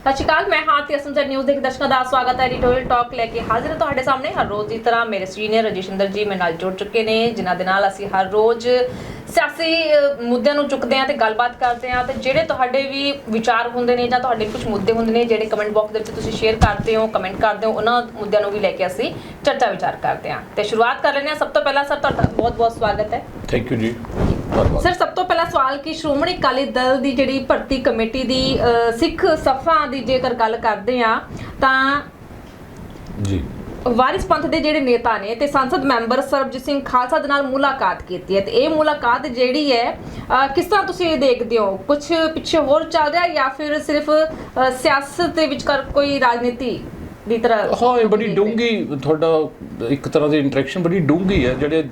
ਸਤਿ ਸ਼੍ਰੀ ਅਕਾਲ, ਮੈਂ ਹਾਂ ਤੇ ਅਸਮਝਰ ਨਿਊਜ਼ ਦੇ ਦਰਸ਼ਕਾਂ ਦਾ ਸਵਾਗਤ ਹੈ। ਐਡੀਟੋਰੀਅਲ ਟਾਕ ਲੈ ਕੇ ਹਾਜ਼ਰ ਹਾਂ ਤੁਹਾਡੇ ਸਾਹਮਣੇ। ਹਰ ਰੋਜ਼ ਦੀ ਤਰ੍ਹਾਂ ਮੇਰੇ ਸੀਨੀਅਰ ਰਜਿਸ਼ਿੰਦਰ ਜੀ ਮੇਰੇ ਨਾਲ ਜੁੜ ਚੁੱਕੇ ਨੇ, ਜਿਨ੍ਹਾਂ ਦੇ ਨਾਲ ਅਸੀਂ ਹਰ ਰੋਜ਼ ਸਿਆਸੀ ਮੁੱਦਿਆਂ ਨੂੰ ਚੁੱਕਦੇ ਹਾਂ ਤੇ ਗੱਲਬਾਤ ਕਰਦੇ ਹਾਂ। ਤੇ ਜਿਹੜੇ ਤੁਹਾਡੇ ਵੀ ਵਿਚਾਰ ਹੁੰਦੇ ਨੇ ਜਾਂ ਤੁਹਾਡੇ ਕੁਝ ਮੁੱਦੇ ਹੁੰਦੇ ਨੇ, ਜਿਹੜੇ ਕਮੈਂਟ ਬਾਕਸ ਦੇ ਵਿੱਚ ਤੁਸੀਂ ਸ਼ੇਅਰ ਕਰਦੇ ਹੋ ਕਮੈਂਟ ਕਰਦੇ ਹੋ, ਉਹਨਾਂ ਮੁੱਦਿਆਂ ਨੂੰ ਵੀ ਲੈ ਕੇ ਅਸੀਂ ਚਰਚਾ ਵਿਚਾਰ ਕਰਦੇ ਹਾਂ। ਤੇ ਸ਼ੁਰੂਆਤ ਕਰ ਲੈਂਦੇ ਹਾਂ। ਸਭ ਤੋਂ ਪਹਿਲਾਂ ਸਰ, ਤੁਹਾਡਾ ਬਹੁਤ ਬਹੁਤ ਸਵਾਗਤ ਹੈ। ਥੈਂਕ ਯੂ ਜੀ। ਧੰਨਵਾਦ। ਸਰ ਸਭ ਤੋਂ ਪਹਿਲਾ ਸਵਾਲ ਕਿ ਸ਼੍ਰੋਮਣੀ ਅਕਾਲੀ ਦਲ ਦੀ ਜਿਹੜੀ ਭਰਤੀ ਕਮੇਟੀ ਦੀ ਅ, ਸਿੱਖ ਸਫਾ ਦੀ ਜੇਕਰ ਗੱਲ ਕਰਦੇ ਆ ਤਾਂ ਜੀ। ਵਾਰਿਸ ਪੰਥ ਦੇ ਜਿਹੜੇ ਨੇਤਾ ਨੇ ਤੇ ਸੰਸਦ ਮੈਂਬਰ ਸਰਬਜੀਤ ਸਿੰਘ ਖਾਲਸਾ ਦੇ ਨਾਲ ਮੁਲਾਕਾਤ ਕੀਤੀ ਹੈ ਤੇ ਇਹ ਮੁਲਾਕਾਤ ਜਿਹੜੀ ਹੈ ਅ, ਕਿਸ ਤਰ੍ਹਾਂ ਤੁਸੀਂ ਇਹ ਦੇਖਦੇ ਹੋ? ਕੁਝ ਪਿੱਛੇ ਹੋਰ ਚੱਲ ਰਿਹਾ ਜਾਂ ਫਿਰ ਸਿਰਫ ਅ, ਸਿਆਸਤ ਦੇ ਵਿਚਕਾਰ ਕੋਈ ਰਾਜਨੀਤੀ ਦੀ ਤਰ੍ਹਾਂ ਹਾਂ ਇਹ ਬੜੀ ਡੂੰਗੀ ਤੁਹਾਡਾ ਇੱਕ ਤਰ੍ਹਾਂ ਦੀ ਇੰਟਰੈਕਸ਼ਨ ਬੜੀ ਡੂੰਗੀ ਹੈ ਜਿਹੜੇ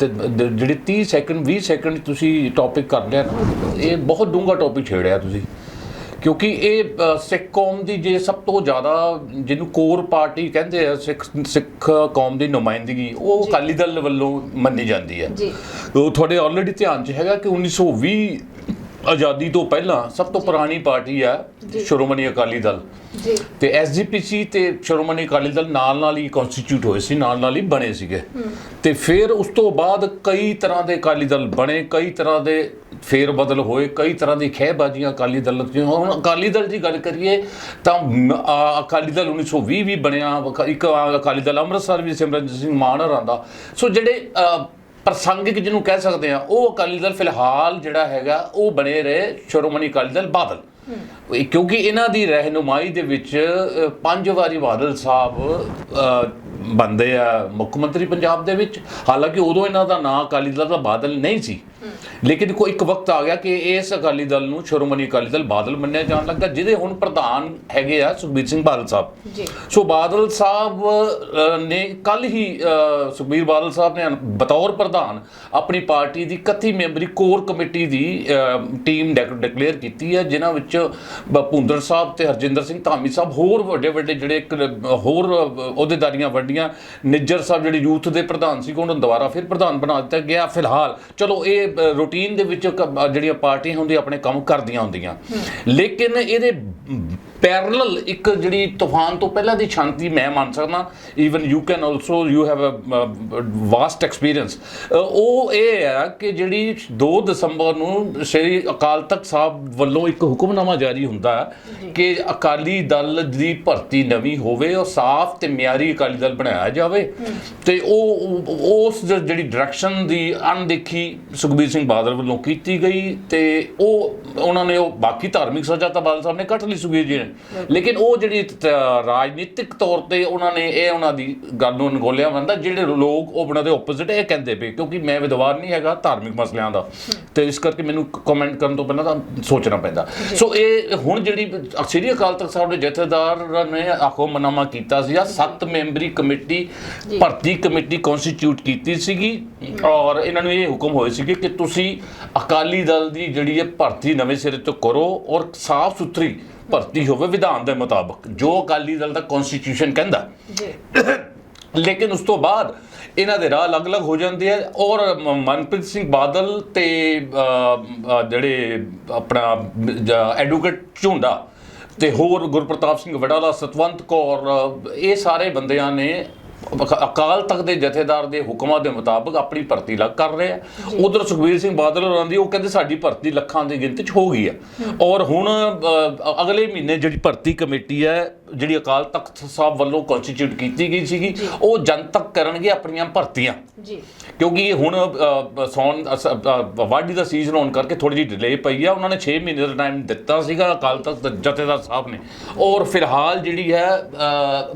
ਤੇ ਦ- ਜਿਹੜੇ 30 ਸੈਕਿੰਡ 20 ਸੈਕਿੰਡ ਤੁਸੀਂ ਟੌਪਿਕ ਕਰ ਲਿਆ ਨਾ ਇਹ ਬਹੁਤ ਡੂੰਗਾ ਟੌਪਿਕ ਛੇੜਿਆ ਤੁਸੀਂ। ਕਿਉਂਕਿ ਇਹ ਅ, ਸਿੱਖ ਕੌਮ ਦੀ ਜੇ ਸਭ ਤੋਂ ਜ਼ਿਆਦਾ ਜਿਹਨੂੰ ਕੋਰ ਪਾਰਟੀ ਕਹਿੰਦੇ ਆ ਸਿੱਖ ਸਿੱਖ ਕੌਮ ਦੀ ਨੁਮਾਇੰਦਗੀ ਉਹ। ਅਕਾਲੀ ਦਲ ਵੱਲੋਂ ਮੰਨੀ ਜਾਂਦੀ ਹੈ। ਜੀ। ਉਹ ਤੁਹਾਡੇ ਆਲਰੇਡੀ ਧਿਆਨ 'ਚ ਹੈਗਾ ਕਿ 1920 ਆਜ਼ਾਦੀ ਤੋਂ ਪਹਿਲਾਂ ਸਭ ਤੋਂ ਪੁਰਾਣੀ ਪਾਰਟੀ ਆ ਜੀ। ਸ਼੍ਰੋਮਣੀ ਅਕਾਲੀ ਦਲ। ਜੀ। ਤੇ ਐਸਜੀਪੀਸੀ ਤੇ ਸ਼੍ਰੋਮਣੀ ਅਕਾਲੀ ਦਲ ਨਾਲ ਨਾਲ ਹੀ ਕਨਸਟੀਟਿਊਟ ਹੋਏ ਸੀ ਨਾਲ ਨਾਲ ਹੀ ਬਣੇ ਸੀਗੇ। ਤੇ ਫਿਰ ਉਸ ਤੋਂ ਬਾਅਦ ਕਈ ਤਰ੍ਹਾਂ ਦੇ ਅਕਾਲੀ ਦਲ ਬਣੇ ਕਈ ਤਰ੍ਹਾਂ ਦੇ ਫੇਰ ਬਦਲ ਹੋਏ ਕਈ ਤਰ੍ਹਾਂ ਦੀ ਖਹਿਬਾਜ਼ੀਆਂ ਅਕਾਲੀ ਦਲ ਦੀਆਂ ਹੁਣ ਅਕਾਲੀ ਦਲ ਦੀ ਗੱਲ ਕਰੀਏ ਤਾਂ ਅਕਾਲੀ ਦਲ 1920 ਵੀ ਬਣਿਆ। ਇੱਕ ਅਕਾਲੀ ਦਲ ਅੰਮ੍ਰਿਤਸਰ ਵੀ ਸਿਮਰਨਜੀਤ ਸਿੰਘ ਮਾਨ ਹੋਰਾਂ ਦਾ। ਸੋ ਜਿਹੜੇ ਪ੍ਰਸੰਗਿਕ ਜਿਹਨੂੰ ਕਹਿ ਸਕਦੇ ਆ ਉਹ ਅਕਾਲੀ ਦਲ ਫਿਲਹਾਲ ਜਿਹੜਾ ਹੈਗਾ ਉਹ ਬਣੇ ਰਹੇ ਸ਼੍ਰੋਮਣੀ ਅਕਾਲੀ ਦਲ ਬਾਦਲ। ਕਿਉਂਕਿ ਇਹਨਾਂ ਦੀ ਰਹਿਨੁਮਾਈ ਦੇ ਵਿੱਚ ਪੰਜ ਵਾਰੀ ਬਾਦਲ ਸਾਹਿਬ ਬੰਦੇ ਆ ਮੁੱਖ ਮੰਤਰੀ ਪੰਜਾਬ ਦੇ ਵਿੱਚ। ਹਾਲਾਂਕਿ ਉਦੋਂ ਇਹਨਾਂ ਦਾ ਨਾਂ ਅਕਾਲੀ ਦਲ ਦਾ ਬਾਦਲ ਨਹੀਂ ਸੀ। ਲੇਕਿਨ ਕੋਈ ਇੱਕ ਵਕਤ ਆ ਗਿਆ ਕਿ ਇਸ ਅਕਾਲੀ ਦਲ ਨੂੰ ਸ਼੍ਰੋਮਣੀ ਅਕਾਲੀ ਦਲ ਬਾਦਲ ਮੰਨਿਆ ਜਾਣ ਲੱਗਾ ਜਿਹਦੇ ਹੁਣ ਪ੍ਰਧਾਨ ਹੈਗੇ ਆ ਸੁਖਬੀਰ ਸਿੰਘ ਬਾਦਲ ਸਾਹਿਬ। ਜੀ। ਸੋ ਬਾਦਲ ਸਾਹਿਬ ਨੇ ਕੱਲ ਹੀ ਸੁਖਬੀਰ ਬਾਦਲ ਸਾਹਿਬ ਨੇ ਬਤੌਰ ਪ੍ਰਧਾਨ ਆਪਣੀ ਪਾਰਟੀ ਦੀ 31 ਮੈਂਬਰੀ ਕੋਰ ਕਮੇਟੀ ਦੀ ਟੀਮ ਡਿਕਲੇਅਰ ਕੀਤੀ ਹੈ ਜਿਨ੍ਹਾਂ ਵਿੱਚ ਭੁੰਦੜ ਸਾਹਿਬ ਤੇ ਹਰਜਿੰਦਰ ਸਿੰਘ ਧਾਮੀ ਸਾਹਿਬ ਹੋਰ ਵੱਡੇ ਵੱਡੇ ਜਿਹੜੇ ਹੋਰ ਅਹੁਦੇਦਾਰੀਆਂ ਵੱਡੀਆਂ ਨਿੱਜਰ ਸਾਹਿਬ ਜਿਹੜੇ ਯੂਥ ਦੇ ਪ੍ਰਧਾਨ ਸੀ ਉਹਨਾਂ ਨੂੰ ਦੁਬਾਰਾ ਫਿਰ ਪ੍ਰਧਾਨ ਬਣਾ ਦਿੱਤਾ ਗਿਆ। ਫਿਲਹਾਲ ਚਲੋ ਇਹ ਰੂਟੀਨ ਦੇ ਵਿੱਚ ਕ- ਜਿਹੜੀਆਂ ਪਾਰਟੀਆਂ ਹੁੰਦੀਆਂ ਆਪਣੇ ਕੰਮ ਕਰਦੀਆਂ ਹੁੰਦੀਆਂ। ਲੇਕਿਨ ਇਹਦੇ ਪੈਰਲਲ ਇੱਕ ਜਿਹੜੀ ਤੂਫਾਨ ਤੋਂ ਪਹਿਲਾਂ ਦੀ ਸ਼ਾਂਤੀ ਮੈਂ ਮੰਨ ਸਕਦਾ even you can also you have a vast experience ਉਹ ਇਹ ਹੈ ਕਿ ਜਿਹੜੀ 2 ਦਸੰਬਰ ਨੂੰ ਸ੍ਰੀ ਅਕਾਲ ਤਖਤ ਸਾਹਿਬ ਵੱਲੋਂ ਇੱਕ ਹੁਕਮਨਾਮਾ ਜਾਰੀ ਹੁੰਦਾ ਹੈ ਕਿ ਅਕਾਲੀ ਦਲ ਦੀ ਭਰਤੀ ਨਵੀਂ ਹੋਵੇ ਔਰ ਸਾਫ਼ ਤੇ ਮਿਆਰੀ ਅਕਾਲੀ ਦਲ ਬਣਾਇਆ ਜਾਵੇ। ਤੇ ਉਹ ਉਸ ਜਿਹੜੀ ਡਾਇਰੈਕਸ਼ਨ ਦੀ ਅਣਦੇਖੀ ਸੁਖਬੀਰ ਸਿੰਘ ਬਾਦਲ ਵੱਲੋਂ ਕੀਤੀ ਗਈ ਤੇ ਉਹ ਉਹਨਾਂ ਨੇ ਉਹ ਬਾਕੀ ਧਾਰਮਿਕ ਸਜ਼ਾ ਤਾਂ ਬਾਦਲ ਸਾਹਿਬ ਨੇ ਕੱਟ ਲਈ ਸੁਖਬੀਰ ਜੀ ਨੇ। ਲੇਕਿਨ ਉਹ ਜਿਹੜੀ ਰਾਜਨੀਤਿਕ ਤੌਰ ਤੇ ਉਹਨਾਂ ਨੇ ਇਹ ਉਹਨਾਂ ਦੀ ਗੱਲ ਨੂੰ ਅਣਗੌਲਿਆ ਮੰਨਦਾ ਜਿਹੜੇ ਲੋਕ ਉਹ ਉਹਨਾਂ ਦੇ ਆਪੋਜ਼ਿਟ ਇਹ ਕਹਿੰਦੇ ਪਏ ਕਿਉਂਕਿ ਮੈਂ ਵਿਦਵਾਨ ਨਹੀਂ ਹੈਗਾ ਧਾਰਮਿਕ ਮਸਲਿਆਂ ਦਾ। ਤੇ ਇਸ ਕਰਕੇ ਮੈਨੂੰ ਕਮੈਂਟ ਕਰਨ ਤੋਂ ਪਹਿਲਾਂ ਤਾਂ ਸੋਚਣਾ ਪੈਂਦਾ। ਸੋ ਇਹ ਹੁਣ ਜਿਹੜੀ ਸ੍ਰੀ ਅਕਾਲ ਤਖਤ ਸਾਹਿਬ ਦੇ ਜਥੇਦਾਰ ਨੇ ਆਖੋ ਮਨਾਮਾ ਕੀਤਾ ਸੀ ਆ ਸੱਤ ਮੈਂਬਰੀ ਕਮੇਟੀ ਭਰਤੀ ਕਮੇਟੀ ਕਨਸਟੀਟਿਊਟ ਕੀਤੀ ਸੀਗੀ ਔਰ ਇਹਨਾਂ ਨੂੰ ਇਹ ਹੁਕਮ ਹੋਏ ਸੀਗੇ ਕਿ ਤੁਸੀਂ ਅਕਾਲੀ ਦਲ ਦੀ ਜਿਹੜੀ ਹੈ ਭਰਤੀ ਨਵੇਂ ਸਿਰੇ ਤੋਂ ਕਰੋ ਔਰ ਸਾਫ਼ ਸੁਥਰੀ ਭਰਤੀ ਹੋਵੇ ਵਿਧਾਨ ਦੇ ਮੁਤਾਬਕ ਜੋ ਅਕਾਲੀ ਦਲ ਦਾ ਕਨਸਟੀਟਿਊਸ਼ਨ ਕਹਿੰਦਾ। ਲੇਕਿਨ ਉਸ ਤੋਂ ਬਾਅਦ ਇਹਨਾਂ ਦੇ ਰਾਹ ਅਲੱਗ-ਅਲੱਗ ਹੋ ਜਾਂਦੇ ਆ ਔਰ ਮਨਪ੍ਰੀਤ ਸਿੰਘ ਬਾਦਲ ਤੇ ਜਿਹੜੇ ਆਪਣਾ ਐਡਵੋਕੇਟ ਝੁੰਡਾ ਤੇ ਹੋਰ ਗੁਰਪ੍ਰਤਾਪ ਸਿੰਘ ਵਡਾਲਾ ਸਤਵੰਤ ਕੌਰ ਇਹ ਸਾਰੇ ਬੰਦਿਆਂ ਨੇ ਅਕਾਲ ਤਖਤ ਦੇ ਜਥੇਦਾਰ ਦੇ ਹੁਕਮਾਂ ਦੇ ਮੁਤਾਬਕ ਆਪਣੀ ਭਰਤੀ ਲੱਗ ਕਰ ਰਹੇ ਆ। ਉਧਰ ਸੁਖਬੀਰ ਸਿੰਘ ਬਾਦਲ ਹੋਰਾਂ ਦੀ ਉਹ ਕਹਿੰਦੇ ਸਾਡੀ ਭਰਤੀ ਲੱਖਾਂ ਦੀ ਗਿਣਤੀ 'ਚ ਹੋ ਗਈ ਆ। ਔਰ ਹੁਣ ਅਗਲੇ ਮਹੀਨੇ ਜਿਹੜੀ ਭਰਤੀ ਕਮੇਟੀ ਹੈ ਜਿਹੜੀ ਅਕਾਲ ਤਖਤ ਸਾਹਿਬ ਵੱਲੋਂ ਕਨਸਟੀਟਿਊਟ ਕੀਤੀ ਗਈ ਸੀਗੀ ਉਹ ਜਨਤਕ ਕਰਨਗੇ ਆਪਣੀਆਂ ਭਰਤੀਆਂ। ਜੀ। ਕਿਉਂਕਿ ਇਹ ਹੁਣ ਸੌਣ ਵਾਢੀ ਦਾ ਸੀਜ਼ਨ ਹੋਣ ਕਰਕੇ ਥੋੜੀ ਜਿਹੀ ਡਿਲੇ ਪਈ ਆ। ਉਹਨਾਂ ਨੇ 6 ਮਹੀਨੇ ਦਾ ਟਾਈਮ ਦਿੱਤਾ ਸੀਗਾ ਅਕਾਲ ਤਖਤ ਜਥੇਦਾਰ ਸਾਹਿਬ ਨੇ। ਔਰ ਫਿਲਹਾਲ ਜਿਹੜੀ ਹੈ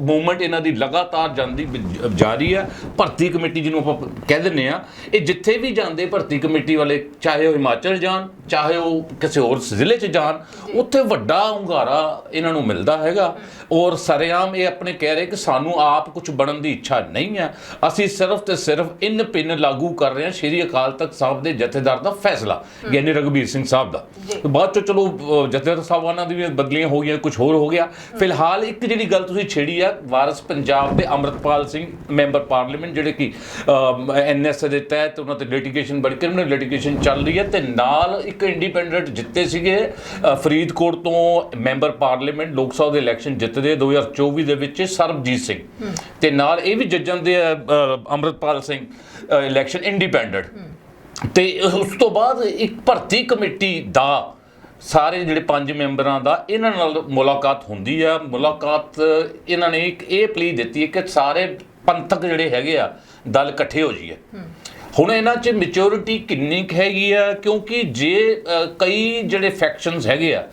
ਮੂਵਮੈਂਟ ਇਹਨਾਂ ਦੀ ਲਗਾਤਾਰ ਜਾਂਦੀ ਜਾਰੀ ਹੈ ਭਰਤੀ ਕਮੇਟੀ ਜਿਹਨੂੰ ਆਪਾਂ ਕਹਿ ਦਿੰਦੇ ਆ। ਇਹ ਜਿੱਥੇ ਵੀ ਜਾਂਦੇ ਭਰਤੀ ਕਮੇਟੀ ਵਾਲੇ ਚਾਹੇ ਉਹ ਹਿਮਾਚਲ ਜਾਣ ਚਾਹੇ ਉਹ ਕਿਸੇ ਹੋਰ ਜ਼ਿਲ੍ਹੇ 'ਚ ਜਾਣ ਉੱਥੇ ਵੱਡਾ ਹੁੰਗਾਰਾ ਇਹਨਾਂ ਨੂੰ ਮਿਲਦਾ ਹੈਗਾ। ਔਰ ਸਰੇਆਮ ਇਹ ਆਪਣੇ ਕਹਿ ਰਹੇ ਕਿ ਸਾਨੂੰ ਆਪ ਕੁਝ ਬਣਨ ਦੀ ਇੱਛਾ ਨਹੀਂ ਹੈ ਅਸੀਂ ਸਿਰਫ ਤੇ ਸਿਰਫ ਇਨ ਪਿੰਨ ਲਾਗੂ ਕਰ ਰਹੇ ਹਾਂ ਸ਼੍ਰੀ ਅਕਾਲ ਤਖਤ ਸਾਹਿਬ ਦੇ ਜਥੇਦਾਰ ਦਾ ਫੈਸਲਾ ਗਿਆਨੀ ਰਘਬੀਰ ਸਿੰਘ ਸਾਹਿਬ ਦਾ। ਬਾਅਦ ਚ ਚਲੋ ਜਥੇਦਾਰ ਸਾਹਿਬਾਨਾਂ ਦੀ ਵੀ ਬਦਲੀਆਂ ਹੋ ਗਈਆਂ ਕੁਝ ਹੋਰ ਹੋ ਗਿਆ। ਫਿਲਹਾਲ ਇੱਕ ਜਿਹੜੀ ਗੱਲ ਤੁਸੀਂ ਛੇੜੀ ਆ ਵਾਰਸ ਪੰਜਾਬ ਦੇ ਅੰਮ੍ਰਿਤਪਾਲ ਸਿੰਘ ਮੈਂਬਰ ਪਾਰਲੀਮੈਂਟ ਜਿਹੜੇ ਕਿ ਐਨਐਸ ਦੇ ਤਹਿਤ ਉਹਨਾਂ ਤੇ ਲਿਟੀਗੇਸ਼ਨ ਬੜੀ ਕ੍ਰਿਮੀਨਲ ਲਿਟੀਗੇਸ਼ਨ ਚੱਲ ਰਹੀ ਹੈ ਤੇ ਨਾਲ ਇੱਕ ਇੰਡੀਪੈਂਡੈਂਟ ਜਿੱਤੇ ਸੀਗੇ ਫਰੀਦਕੋਟ ਤੋਂ ਮੈਂਬਰ ਪਾਰਲੀਮੈਂਟ ਲੋਕ ਸਭਾ ਦੇ ਇਲੈਕਸ਼ਨ ਜਿੱਤਦੇ 2024 ਦੇ ਵਿੱਚ ਸਰਬਜੀਤ ਸਿੰਘ। ਤੇ ਨਾਲ ਇਹ ਵੀ ਜੱਜਣ ਦੇ ਅ, ਅੰਮ੍ਰਿਤਪਾਲ ਸਿੰਘ ਇਲੈਕਸ਼ਨ ਇੰਡੀਪੈਂਡੈਂਟ ਤੇ ਉਸ ਤੋਂ ਬਾਅਦ ਇੱਕ ਭਰਤੀ ਕਮੇਟੀ ਦਾ ਸਾਰੇ ਜਿਹੜੇ ਪੰਜ ਮੈਂਬਰਾਂ ਦਾ ਇਹਨਾਂ ਨਾਲ ਮੁਲਾਕਾਤ ਹੁੰਦੀ ਆ। ਮੁਲਾਕਾਤ, ਇਹਨਾਂ ਨੇ ਇੱਕ ਇਹ ਪਲੀ ਦਿੱਤੀ ਹੈ ਕਿ ਸਾਰੇ ਪੰਥਕ ਜਿਹੜੇ ਹੈਗੇ ਆ, ਦਲ ਇਕੱਠੇ ਹੋ ਜਾਈਏ। ਹੁਣ ਇਹਨਾਂ 'ਚ ਮੈਚੁਰਿਟੀ ਕਿੰਨੀ ਕੁ ਹੈਗੀ ਆ, ਕਿਉਂਕਿ ਜੇ ਕਈ ਜਿਹੜੇ ਫੈਕਸ਼ਨਸ ਹੈਗੇ ਆ,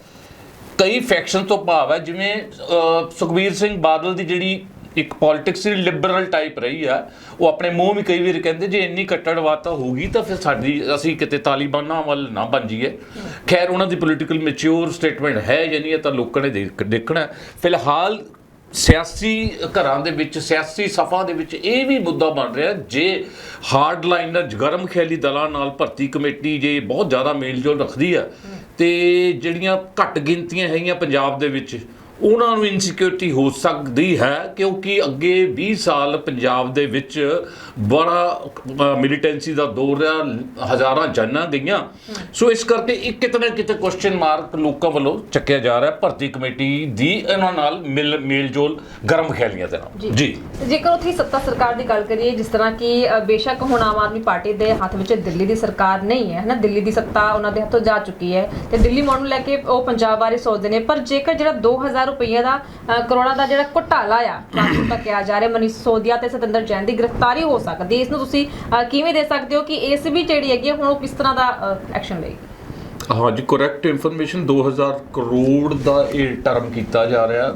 ਕਈ ਫੈਕਸ਼ਨ ਤੋਂ ਭਾਵ ਹੈ, ਜਿਵੇਂ ਸੁਖਬੀਰ ਸਿੰਘ ਬਾਦਲ ਦੀ ਜਿਹੜੀ ਇੱਕ ਪੋਲਿਟਿਕਸ ਦੀ ਲਿਬਰਲ ਟਾਈਪ ਰਹੀ ਆ, ਉਹ ਆਪਣੇ ਮੂੰਹ ਵੀ ਕਈ ਵਾਰ ਕਹਿੰਦੇ ਜੇ ਇੰਨੀ ਕੱਟੜਵਾਤਾ ਹੋਊਗੀ ਤਾਂ ਫਿਰ ਸਾਡੀ, ਅਸੀਂ ਕਿਤੇ ਤਾਲਿਬਾਨਾਂ ਵੱਲ ਨਾ ਬਣ ਜਾਈਏ। ਖੈਰ, ਉਹਨਾਂ ਦੀ ਪੋਲਿਟੀਕਲ ਮੈਚੁਰ ਸਟੇਟਮੈਂਟ ਹੈ ਜਾਂ ਨਹੀਂ ਇਹ ਤਾਂ ਲੋਕਾਂ ਨੇ ਦੇਖ- ਦੇਖਣਾ। ਫਿਲਹਾਲ ਸਿਆਸੀ ਘਰਾਂ ਦੇ ਵਿੱਚ, ਸਿਆਸੀ ਸਫਾ ਦੇ ਵਿੱਚ ਇਹ ਵੀ ਮੁੱਦਾ ਬਣ ਰਿਹਾ ਜੇ ਹਾਰਡ ਲਾਈਨਰ ਗਰਮ ਖਿਆਲੀ ਦਲਾਂ ਨਾਲ ਭਰਤੀ ਕਮੇਟੀ ਜੇ ਬਹੁਤ ਜ਼ਿਆਦਾ ਮੇਲਜੋਲ ਰੱਖਦੀ ਆ, ਤੇ ਜਿਹੜੀਆਂ ਘੱਟ ਗਿਣਤੀਆਂ ਹੈਗੀਆਂ ਪੰਜਾਬ ਦੇ ਵਿੱਚ ਉਹਨਾਂ ਨੂੰ ਇਨਸਿਕਿਉਰਿਟੀ ਹੋ ਸਕਦੀ ਹੈ ਕਿਉਂਕਿ ਅੱਗੇ 20 ਸਾਲ ਪੰਜਾਬ ਦੇ ਵਿੱਚ ਬੜਾ ਮਿਲੀਟੈਂਸੀ ਦਾ ਦੌਰ ਰਿਹਾ ਹਜ਼ਾਰਾਂ ਜਾਨਾਂ ਗਈਆਂ। ਸੋ ਇਸ ਕਰਕੇ ਇੱਕ ਕਿਤੇ ਨਾ ਕਿਤੇ ਕੁਐਸਚਨ ਮਾਰਕ ਲੋਕਾਂ ਵੱਲੋਂ ਚੱਕਿਆ ਜਾ ਰਿਹਾ ਭਰਤੀ ਕਮੇਟੀ ਦੀ ਇਹਨਾਂ ਨਾਲ ਮਿਲ ਮੇਲਜੋਲ ਗਰਮ ਖਿਆਲੀਆਂ ਦੇ ਨਾਲ। ਜੀ। ਜੇਕਰ ਉੱਥੇ ਸੱਤਾ ਸਰਕਾਰ ਦੀ ਗੱਲ ਕਰੀਏ ਜਿਸ ਤਰ੍ਹਾਂ ਕਿ ਬੇਸ਼ੱਕ ਹੁਣ ਆਮ ਆਦਮੀ ਪਾਰਟੀ ਦੇ ਹੱਥ ਵਿੱਚ ਦਿੱਲੀ ਦੀ ਸਰਕਾਰ ਨਹੀਂ ਹੈ ਹਨਾ? ਦਿੱਲੀ ਦੀ ਸੱਤਾ ਉਹਨਾਂ ਦੇ ਹੱਥੋਂ ਜਾ ਚੁੱਕੀ ਹੈ ਤੇ ਦਿੱਲੀ ਮੋੜ ਨੂੰ ਲੈ ਕੇ ਉਹ ਪੰਜਾਬ ਬਾਰੇ ਸੋਚਦੇ ਨੇ। ਪਰ ਜੇਕਰ ਜਿਹੜਾ 2000 ਰੁਪਏ ਦਾ ਕਰੋੜਾਂ ਦਾ ਜਿਹੜਾ ਘੁਟਾਲਾ ਆ ਕਾਨੂੰਨ ਤੱਕ ਕਿਹਾ ਜਾ ਰਿਹਾ। ਮਨੀਸ਼ ਸੋਦੀਆ ਤੇ ਸਤਿੰਦਰ ਜੈਨ ਦੀ ਗ੍ਰਿਫਤਾਰੀ ਹੋ ਸਕਦੀ ਹੈ। ਇਸ ਨੂੰ ਤੁਸੀਂ ਕਿਵੇਂ ਦੇ ਸਕਦੇ ਹੋ ਕਿ ਇਸ ਵੀ ਜਿਹੜੀ ਹੈਗੀ ਹੈ, ਹੁਣ ਉਹ ਕਿਸ ਤਰ੍ਹਾਂ ਦਾ ਐਕਸ਼ਨ ਲਏਗੀ? ਹਾਂਜੀ ਕਰੈਕਟ ਇਨਫੋਰਮੇਸ਼ਨ 2000 ਕਰੋੜ ਦਾ ਇਹ ਟਰਮ ਕੀਤਾ ਜਾ ਰਿਹਾ।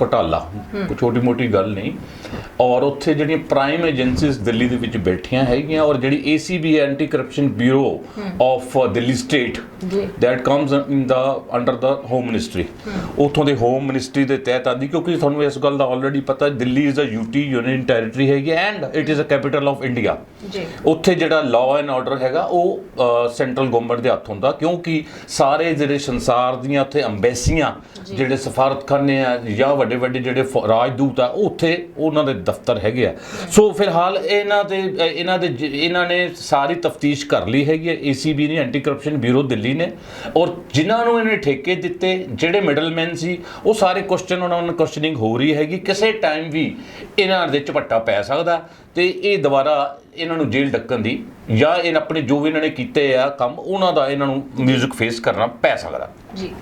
ਘੁਟਾਲਾ। ਕੋਈ ਛੋਟੀ ਮੋਟੀ ਗੱਲ ਨਹੀਂ। ਔਰ ਉੱਥੇ ਜਿਹੜੀਆਂ ਪ੍ਰਾਈਮ ਏਜੰਸੀਜ਼ ਦਿੱਲੀ ਦੇ ਵਿੱਚ ਬੈਠੀਆਂ ਹੈਗੀਆਂ ਔਰ ਜਿਹੜੀ ACB anti corruption bureau of Delhi state that comes in the under the home ministry ਉਥੋਂ ਦੇ ਹੋਮ ਮਿਨਿਸਟਰੀ ਦੇ ਤਹਿਤ ਆਉਂਦੀ ਕਿਉਂਕਿ ਤੁਹਾਨੂੰ ਇਸ ਗੱਲ ਦਾ ਆਲਰੇਡੀ ਪਤਾ Delhi is a UT union territory ਹੈਗੀ and it is a capital of India ji. ਉੱਥੇ ਜਿਹੜਾ ਲਾਅ ਐਂਡ ਆਰਡਰ ਹੈਗਾ ਉਹ ਸੈਂਟਰਲ ਗਵਰਨਮੈਂਟ ਦੇ ਹੱਥ ਹੁੰਦਾ ਕਿਉਂਕਿ ਸਾਰੇ ਜਿਹੜੇ ਸੰਸਾਰ ਦੀਆਂ ਉੱਥੇ ਅੰਬੈਸੀਆਂ ਜਿਹੜੇ ਸਫਾਰਤਖਾਨੇ ਆ ਜਾਂ ਵੱਡੇ ਵੱਡੇ ਜਿਹੜੇ ਫੌ- ਰਾਜਦੂਤ ਆ ਉਹ ਉੱਥੇ ਉਹਨਾਂ ਦੇ ਦਫ਼ਤਰ ਹੈਗੇ ਆ। ਸੋ ਫਿਲਹਾਲ ਇਹਨਾਂ ਦੇ ਇਹਨਾਂ ਦੇ ਜ- ਇਹਨਾਂ ਨੇ ਸਾਰੀ ਤਫਤੀਸ਼ ਕਰ ਲਈ ਹੈਗੀ ਹੈ। ਏਸੀਬੀ ਨੇ ਐਂਟੀ ਕਰਪਸ਼ਨ ਬਿਊਰੋ ਦਿੱਲੀ ਨੇ। ਔਰ ਜਿਨ੍ਹਾਂ ਨੂੰ ਇਹਨੇ ਠੇਕੇ ਦਿੱਤੇ ਜਿਹੜੇ ਮਿਡਲਮੈਨ ਸੀ ਉਹ ਸਾਰੇ ਕੁਐਸਚਨ ਉਹਨਾਂ ਨੂੰ ਕੁਐਸਚਨਿੰਗ ਹੋ ਰਹੀ ਹੈਗੀ। ਕਿਸੇ ਟਾਈਮ ਵੀ ਇਹਨਾਂ ਦੇ ਝਪੱਟਾ ਪੈ ਸਕਦਾ ਤੇ ਇਹ ਦੁਬਾਰਾ ਇਹਨਾਂ ਨੂੰ ਜੇਲ੍ਹ ਡੱਕਣ ਦੀ ਜਾਂ ਇਹ ਆਪਣੇ ਜੋ ਵੀ ਇਹਨਾਂ ਨੇ ਕੀਤੇ ਆ ਕੰਮ, ਉਹਨਾਂ ਦਾ ਇਹਨਾਂ ਨੂੰ ਮਿਊਜ਼ਿਕ ਫੇਸ ਕਰਨਾ ਪੈ ਸਕਦਾ। ਜੀ।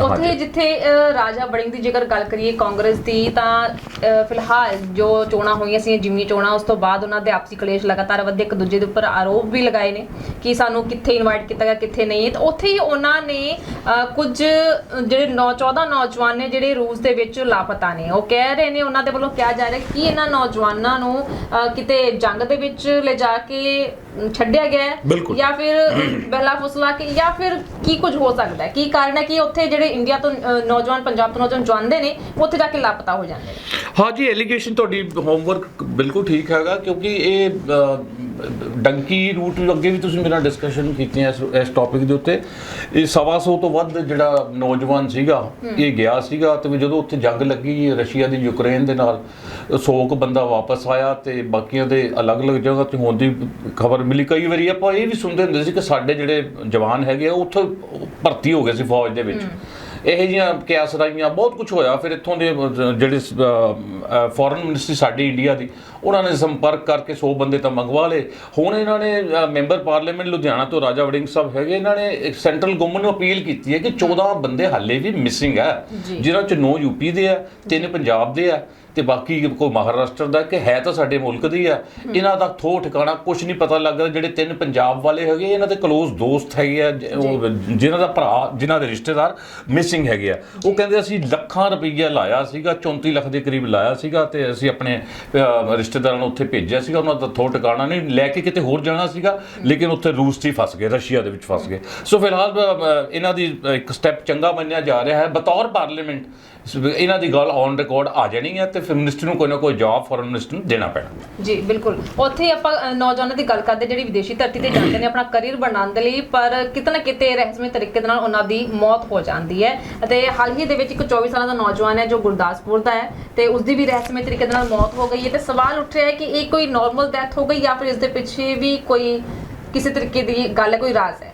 ਉੱਥੇ ਜਿੱਥੇ ਅ, ਰਾਜਾ ਬੜਿੰਗ ਦੀ ਜੇਕਰ ਗੱਲ ਕਰੀਏ ਕਾਂਗਰਸ ਦੀ ਤਾਂ ਅ, ਫਿਲਹਾਲ ਜੋ ਚੋਣਾਂ ਹੋਈਆਂ ਸੀ ਜਿਮਨੀ ਚੋਣਾਂ ਉਸ ਤੋਂ ਬਾਅਦ ਉਹਨਾਂ ਦੇ ਆਪਸੀ ਕਲੇਸ਼ ਲਗਾਤਾਰ ਵਧੇ ਇੱਕ ਦੂਜੇ ਦੇ ਉੱਪਰ ਆਰੋਪ ਵੀ ਲਗਾਏ ਨੇ ਕਿ ਸਾਨੂੰ ਕਿੱਥੇ ਇਨਵਾਈਟ ਕੀਤਾ ਗਿਆ ਕਿੱਥੇ ਨਹੀਂ। ਤਾਂ ਉੱਥੇ ਹੀ ਉਹਨਾਂ ਨੇ ਅ, ਕੁਝ ਜਿਹੜੇ 9 14 ਨੌਜਵਾਨ ਨੇ ਜਿਹੜੇ ਰੂਸ ਦੇ ਵਿੱਚ ਲਾਪਤਾ ਨੇ। ਉਹ ਕਹਿ ਰਹੇ ਨੇ ਉਹਨਾਂ ਦੇ ਵੱਲੋਂ ਕਿਹਾ ਜਾ ਰਿਹਾ ਕਿ ਇਹਨਾਂ ਨੌਜਵਾਨਾਂ ਨੂੰ ਅ, ਕਿਤੇ ਜੰਗ ਦੇ ਵਿੱਚ ਲੈ ਜਾ ਕੇ ਛੱਡਿਆ ਗਿਆ ਹੈ ਬਿਲਕੁਲ। ਜਾਂ ਫਿਰ ਬਹਿਲਾ ਫੁਸਲਾ ਕੇ ਜਾਂ ਫਿਰ ਕੀ ਕੁਝ ਹੋ ਸਕਦਾ ਹੈ? ਕੀ ਕਾਰਨ ਹੈ ਕਿ ਉੱਥੇ ਜਿਹੜੇ ਇੰਡੀਆ ਤੋਂ ਅ, ਨੌਜਵਾਨ ਪੰਜਾਬ ਤੋਂ ਨੌਜਵਾਨ ਜਾਂਦੇ ਨੇ ਉੱਥੇ ਜਾ ਕੇ ਲਾਪਤਾ ਹੋ ਜਾਂਦੇ ਨੇ? ਹਾਂਜੀ ਐਲੀਗੇਸ਼ਨ ਤੁਹਾਡੀ ਹੋਮਵਰਕ ਬਿਲਕੁਲ ਠੀਕ ਹੈਗਾ ਕਿਉਂਕਿ ਇਹ ਅ, ਡੰਕੀ ਰੂਟ ਅੱਗੇ ਵੀ ਤੁਸੀਂ ਮੇਰੇ ਨਾਲ ਡਿਸਕਸ਼ਨ ਕੀਤੀਆਂ ਇਸ ਇਸ ਟੌਪਿਕ ਦੇ ਉੱਤੇ। ਇਹ ਸਵਾ ਸੌ ਤੋਂ ਵੱਧ ਜਿਹੜਾ ਨੌਜਵਾਨ ਸੀਗਾ ਇਹ ਗਿਆ ਸੀਗਾ ਤੇ ਜਦੋਂ ਉੱਥੇ ਜੰਗ ਲੱਗੀ ਰਸ਼ੀਆ ਦੀ ਯੂਕਰੇਨ ਦੇ ਨਾਲ 100 ਕੁ ਬੰਦਾ ਵਾਪਸ ਆਇਆ ਤੇ ਬਾਕੀਆਂ ਦੇ ਅਲੱਗ-ਅਲੱਗ ਜਗ੍ਹਾ ਤੇ ਹੋਣ ਦੀ ਖਬਰ ਮਿਲੀ ਕਈ ਵਾਰੀ ਆਪਾਂ ਇਹ ਵੀ ਸੁਣਦੇ ਹੁੰਦੇ ਸੀ ਕਿ ਸਾਡੇ ਜਿਹੜੇ ਜਵਾਨ ਹੈਗੇ ਆ ਉੱਥੇ ਭਰਤੀ ਹੋ ਗਏ ਸੀ ਫੌਜ ਦੇ ਵਿੱਚ। ਇਹ ਜੀਆਂ ਕਿਆਸ ਰਾਈਆਂ ਬਹੁਤ ਕੁਝ ਹੋਇਆ। ਫਿਰ ਇੱਥੋਂ ਦੇ ਜਿਹੜੇ ਫੋਰਨ ਮਿਨਿਸਟਰੀ ਸਾਡੀ ਇੰਡੀਆ ਦੀ ਉਹਨਾਂ ਨੇ ਸੰਪਰਕ ਕਰਕੇ 100 ਬੰਦੇ ਤਾਂ ਮੰਗਵਾ ਲਏ। ਹੁਣ ਇਹਨਾਂ ਨੇ ਮੈਂਬਰ ਪਾਰਲੀਮੈਂਟ ਲੁਧਿਆਣਾ ਤੋਂ ਰਾਜਾ ਵੜਿੰਗ ਸਾਹਿਬ ਹੈਗੇ ਇਹਨਾਂ ਨੇ ਸੈਂਟਰਲ ਗਵਰਨਮੈਂਟ ਨੂੰ ਅਪੀਲ ਕੀਤੀ ਹੈ ਕਿ 14 ਬੰਦੇ ਹਾਲੇ ਵੀ ਮਿਸਿੰਗ ਹੈ ਜੀ। ਜਿਨ੍ਹਾਂ ਚ 9 ਯੂਪੀ ਦੇ ਆ ਤਿੰਨ ਪੰਜਾਬ ਦੇ ਆ ਤੇ ਬਾਕੀ ਕੋਈ ਮਹਾਰਾਸ਼ਟਰ ਦਾ ਕਿ ਹੈ ਤਾਂ ਸਾਡੇ ਮੁਲਕ ਦੇ ਆ। ਇਹਨਾਂ ਦਾ ਥੋ ਠਿਕਾਣਾ ਕੁਝ ਨਹੀਂ ਪਤਾ ਲੱਗਦਾ ਜਿਹੜੇ ਤਿੰਨ ਪੰਜਾਬ ਵਾਲੇ ਹੈਗੇ ਇਹਨਾਂ ਦੇ ਕਲੋਜ਼ ਦੋਸਤ ਹੈਗੇ ਆ ਉਹ ਜਿਨ੍ਹਾਂ ਦਾ ਭਰਾ ਜਿਨ੍ਹਾਂ ਦੇ ਰਿਸ਼ਤੇਦਾਰ ਮਿਸਿੰਗ ਹੈਗੇ ਆ। ਉਹ ਕਹਿੰਦੇ ਅਸੀਂ ਲੱਖਾਂ ਰੁਪਈਆ ਲਾਇਆ ਸੀਗਾ 34 ਲੱਖ ਦੇ ਕਰੀਬ ਲਾਇਆ ਸੀਗਾ ਤੇ ਅਸੀਂ ਆਪਣੇ ਰਿਸ਼ਤੇਦਾਰਾਂ ਨੂੰ ਉੱਥੇ ਭੇਜਿਆ ਸੀਗਾ, ਉਹਨਾਂ ਦਾ ਥੋ ਟਿਕਾਣਾ ਨਹੀਂ, ਲੈ ਕੇ ਕਿਤੇ ਹੋਰ ਜਾਣਾ ਸੀਗਾ, ਲੇਕਿਨ ਉੱਥੇ ਰੂਸ 'ਚ ਹੀ ਫਸ ਗਏ, ਰਸ਼ੀਆ ਦੇ ਵਿੱਚ ਫਸ ਗਏ। ਸੋ ਫਿਲਹਾਲ ਇਹਨਾਂ ਦੀ ਇੱਕ ਸਟੈਪ ਚੰਗਾ ਮੰਨਿਆ ਜਾ ਰਿਹਾ ਹੈ। ਬਤੌਰ ਪਾਰਲੀਮੈਂਟ ਇਹਨਾਂ ਦੀ ਗੱਲ ਔਨ ਰਿਕਾਰਡ ਆ ਜਾਣੀ ਹੈ ਤੇ ਫਿਰ ਮਿਨਿਸਟਰ ਨੂੰ ਕੋਈ ਨਾ ਕੋਈ ਜੌਬ ਫੋਰਨ ਮਿਨਿਸਟਰ ਨੂੰ ਦੇਣਾ ਪੈਣਾ। ਜੀ, ਬਿਲਕੁਲ। ਉੱਥੇ ਹੀ ਆਪਾਂ ਨੌਜਵਾਨਾਂ ਦੀ ਗੱਲ ਕਰਦੇ ਜਿਹੜੀ ਵਿਦੇਸ਼ੀ ਧਰਤੀ ਤੇ ਜਾਂਦੇ ਨੇ, ਆਪਣਾ ਕਰੀਅਰ ਬਣਾਉਣ ਦੇ ਲਈ, ਪਰ ਕਿਤੇ ਨਾ ਕਿਤੇ ਰਹੱਸਮਈ ਤਰੀਕੇ ਦੇ ਨਾਲ ਉਹਨਾਂ ਦੀ ਮੌਤ ਹੋ ਜਾਂਦੀ ਹੈ। ਅਤੇ ਹਾਲ ਹੀ ਦੇ ਵਿੱਚ ਇੱਕ 24 ਸਾਲਾਂ ਦਾ ਨੌਜਵਾਨ ਹੈ, ਜੋ ਗੁਰਦਾਸਪੁਰ ਦਾ ਹੈ, ਤੇ ਉਸ ਦੀ ਵੀ ਰਹੱਸਮਈ ਤਰੀਕੇ ਦੇ ਨਾਲ ਮੌਤ ਹੋ ਗਈ ਹੈ। ਤੇ ਸਵਾਲ ਉੱਠ ਰਿਹਾ ਹੈ ਕਿ ਇਹ ਕੋਈ ਨਾਰਮਲ ਡੈਥ ਹੋ ਗਈ ਜਾਂ ਫਿਰ ਇਸ ਦੇ ਪਿੱਛੇ ਵੀ ਕੋਈ, ਕਿਸੇ ਤਰੀਕੇ ਦੀ ਗੱਲ ਹੈ, ਕੋਈ ਰਾਜ਼ ਹੈ?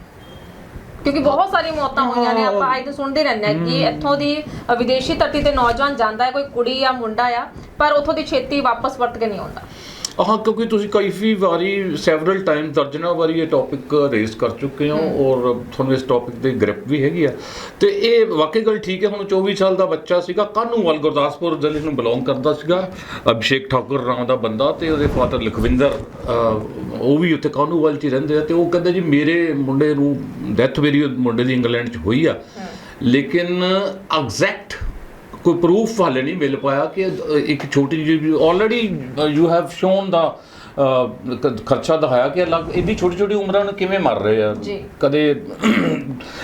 ਕਿਉਂਕਿ ਬਹੁਤ ਸਾਰੀ ਮੌਤਾਂ ਹੋਈਆਂ ਨੇ ਆਪਾਂ ਅੱਜ ਸੁਣਦੇ ਰਹਿੰਦੇ ਹਾਂ ਕਿ ਇੱਥੋਂ ਦੀ ਅ, ਵਿਦੇਸ਼ੀ ਧਰਤੀ ਤੇ ਨੌਜਵਾਨ ਜਾਂਦਾ ਹੈ ਕੋਈ ਕੁੜੀ ਜਾਂ ਮੁੰਡਾ ਆ ਪਰ ਉੱਥੋਂ ਦੀ ਛੇਤੀ ਵਾਪਸ ਪਰਤ ਕੇ ਨਹੀਂ ਆਉਂਦਾ। ਹਾਂ ਕਿਉਂਕਿ ਤੁਸੀਂ ਕਾਫੀ ਵਾਰੀ ਸੈਵਰਲ ਟਾਈਮ ਦਰਜਨਾ ਵਾਰੀ ਇਹ ਟੌਪਿਕ ਰੇਜ਼ ਕਰ ਚੁੱਕੇ ਹੋ ਔਰ ਤੁਹਾਨੂੰ ਇਸ ਟੌਪਿਕ ਤੇ ਗ੍ਰਿਪ ਵੀ ਹੈਗੀ ਆ। ਤੇ ਇਹ ਵਾਕਈ ਗੱਲ ਠੀਕ ਹੈ ਹੁਣ 24 ਸਾਲ ਦਾ ਬੱਚਾ ਸੀਗਾ ਕਾਨੂੰਵਾਲ ਗੁਰਦਾਸਪੁਰ ਜ਼ਿਲ੍ਹੇ ਨੂੰ ਬਿਲੋਂਗ ਕਰਦਾ ਸੀਗਾ? ਅਭਿਸ਼ੇਕ ਠਾਕੁਰ ਨਾਮ ਦਾ ਬੰਦਾ ਤੇ ਉਹਦੇ ਫਾਦਰ ਲਖਵਿੰਦਰ ਉਹ ਵੀ ਉੱਥੇ ਕਾਨੂੰਵਾਲ 'ਚ ਹੀ ਰਹਿੰਦੇ ਆ ਤੇ ਉਹ ਕਹਿੰਦੇ ਜੀ ਮੇਰੇ ਮੁੰਡੇ ਨੂੰ ਡੈਥ ਮੇਰੀ ਮੁੰਡੇ ਦੀ ਇੰਗਲੈਂਡ 'ਚ ਹੋਈ ਆ। ਲੇਕਿਨ ਐਗਜ਼ੈਕਟ ਕੋਈ ਪ੍ਰੂਫ ਹਾਲੇ ਨਹੀਂ ਮਿਲ ਪਾਇਆ ਕਿ ਇੱਕ ਛੋਟੀ ਜਿਹੀ ਆਲਰੇਡੀ ਯੂ ਹੈਵ ਸ਼ੋਨ ਦਾ ਖਰਚਾ ਦਿਖਾਇਆ ਕਿ ਅਲੱਗ ਇੰਨੀ ਛੋਟੀ ਛੋਟੀ ਉਮਰਾਂ ਨੂੰ ਕਿਵੇਂ ਮਰ ਰਹੇ ਆ। ਕਦੇ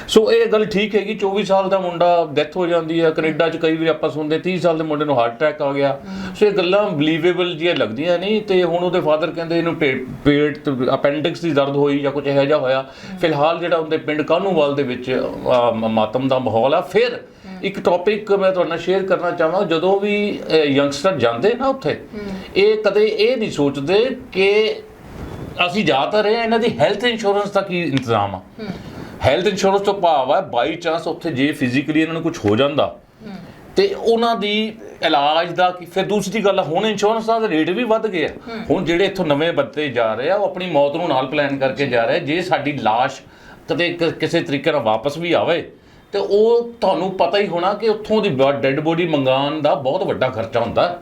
ਸੋ ਇਹ ਗੱਲ ਠੀਕ ਹੈਗੀ 24 ਸਾਲ ਦਾ ਮੁੰਡਾ ਡੈਥ ਹੋ ਜਾਂਦੀ ਹੈ ਕੈਨੇਡਾ 'ਚ ਕਈ ਵਾਰੀ ਆਪਾਂ ਸੁਣਦੇ 30 ਸਾਲ ਦੇ ਮੁੰਡੇ ਨੂੰ ਹਾਰਟ ਅਟੈਕ ਆ ਗਿਆ। ਸੋ ਇਹ ਗੱਲਾਂ ਬਲੀਵੇਬਲ ਜਿਹੀਆਂ ਲੱਗਦੀਆਂ ਨਹੀਂ ਤੇ ਹੁਣ ਉਹਦੇ ਫਾਦਰ ਕਹਿੰਦੇ ਇਹਨੂੰ ਪੇਟ ਅਪੈਂਡਿਕਸ ਦੀ ਦਰਦ ਹੋਈ ਜਾਂ ਕੁਝ ਇਹੋ ਜਿਹਾ ਹੋਇਆ। ਫਿਲਹਾਲ ਜਿਹੜਾ ਉਹਦੇ ਪਿੰਡ ਕਾਨੂੰਵਾਲ ਦੇ ਵਿੱਚ ਮਾਤਮ ਦਾ ਮਾਹੌਲ ਆ ਫਿਰ ਇੱਕ ਟੌਪਿਕ ਮੈਂ ਤੁਹਾਡੇ ਨਾਲ ਸ਼ੇਅਰ ਕਰਨਾ ਚਾਹਾਂ ਜਦੋਂ ਵੀ ਯੰਗਸਟਰ ਜਾਂਦੇ ਨਾ ਉੱਥੇ ਇਹ ਕਦੇ ਇਹ ਨਹੀਂ ਸੋਚਦੇ ਕਿ ਅਸੀਂ ਜਾ ਤਾਂ ਰਹੇ ਹਾਂ ਇਹਨਾਂ ਦੀ ਹੈਲਥ ਇੰਸ਼ੋਰੈਂਸ ਦਾ ਕੀ ਇੰਤਜ਼ਾਮ ਆ? ਹੈਲਥ ਇੰਸ਼ੋਰੈਂਸ ਤੋਂ ਭਾਵ ਹੈ ਬਾਈ ਚਾਂਸ ਉੱਥੇ ਜੇ ਫਿਜ਼ੀਕਲੀ ਇਹਨਾਂ ਨੂੰ ਕੁਝ ਹੋ ਜਾਂਦਾ ਤੇ ਉਹਨਾਂ ਦੀ ਇਲਾਜ ਦਾ ਕੀ ਫਿਰ ਦੂਸਰੀ ਗੱਲ ਹੁਣ ਇੰਸ਼ੋਰੈਂਸ ਦਾ ਰੇਟ ਵੀ ਵੱਧ ਗਿਆ। ਹੁਣ ਜਿਹੜੇ ਇੱਥੋਂ ਨਵੇਂ ਬੱਤੇ ਜਾ ਰਹੇ ਆ ਉਹ ਆਪਣੀ ਮੌਤ ਨੂੰ ਨਾਲ ਪਲਾਨ ਕਰਕੇ ਜਾ ਰਹੇ। ਜੇ ਸਾਡੀ ਲਾਸ਼ ਕਦੇ ਕਿਸੇ ਤਰੀਕੇ ਨਾਲ ਵਾਪਸ ਵੀ ਆਵੇ ਤੇ ਉਹ ਤੁਹਾਨੂੰ ਪਤਾ ਹੀ ਹੋਣਾ ਕਿ ਉੱਥੋਂ ਦੀ ਡੈੱਡ ਬੋਡੀ ਮੰਗਾਉਣ ਦਾ ਬਹੁਤ ਵੱਡਾ ਖਰਚਾ ਹੁੰਦਾ